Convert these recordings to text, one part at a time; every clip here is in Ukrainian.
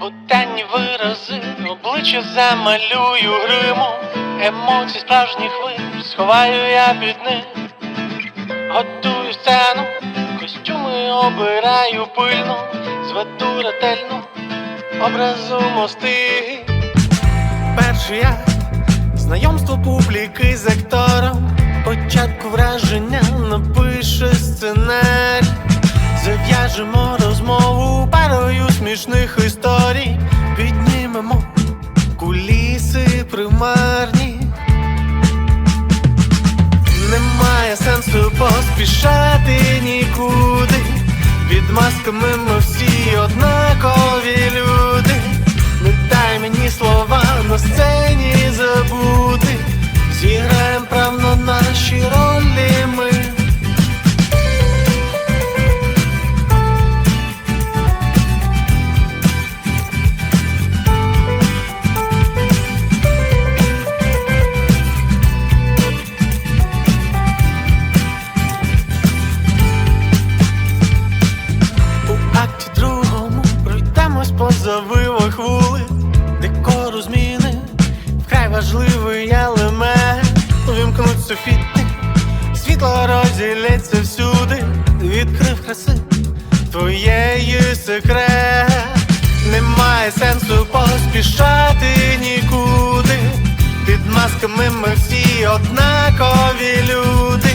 Буденні вирази, обличчя замалюю гримом Емоцій справжніх вир, сховаю я під них Готую сцену, костюми обираю пильно, зведу ретельно, образу мости. Перший я знайомство публіки з актором. Початку враження напише сценарій. Зав'яжемо розмову смішних історій. Піднімемо куліси примарні. Немає сенсу поспішати нікуди. Під масками ми всі однакові люди. Не дай мені слова на сцені забути. Зіграєм правно наші ролі важливий елемент. Увімкнуть софіти, світло розділяться всюди, відкрив краси твоєї секрет. Немає сенсу поспішати нікуди. Під масками ми всі однакові люди.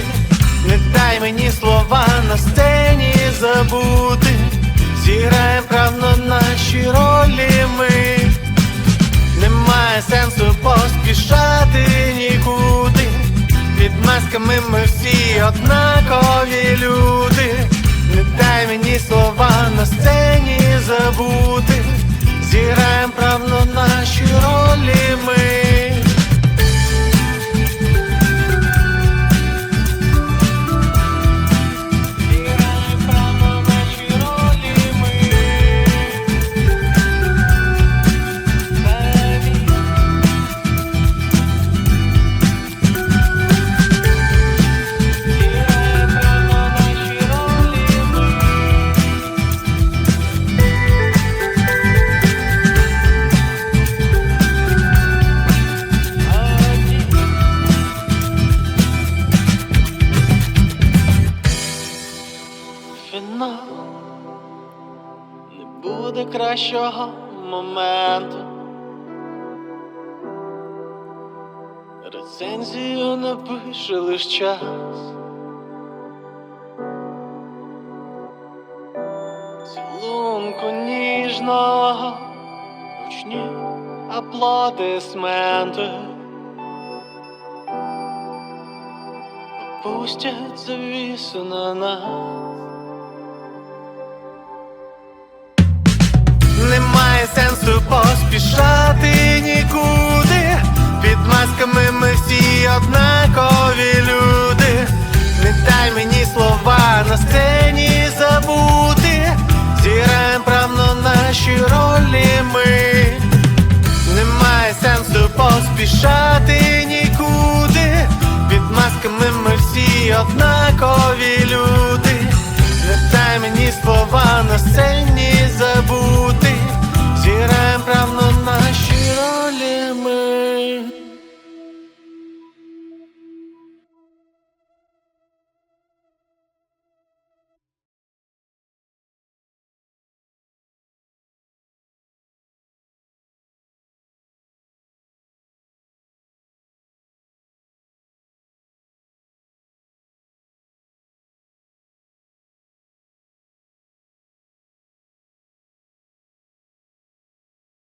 Не дай мені слова на сцені забути. Поспішати нікуди. Під масками ми всі однакові люди. Не дай мені слова на сцені забути. Зіграєм правно наші ролі ми. Фінал не буде кращого моменту. Рецензію напише лиш час. Цілунку ніжного, гучні аплодисменти. Опустять завісу на нас. сенсу поспішати нікуди. Під масками ми всі однакові люди. Не дай мені слова на сцені забути. Зіграємо правно наші ролі ми. Немає сенсу поспішати нікуди. Під масками ми всі однакові люди. Не дай мені слова на сцені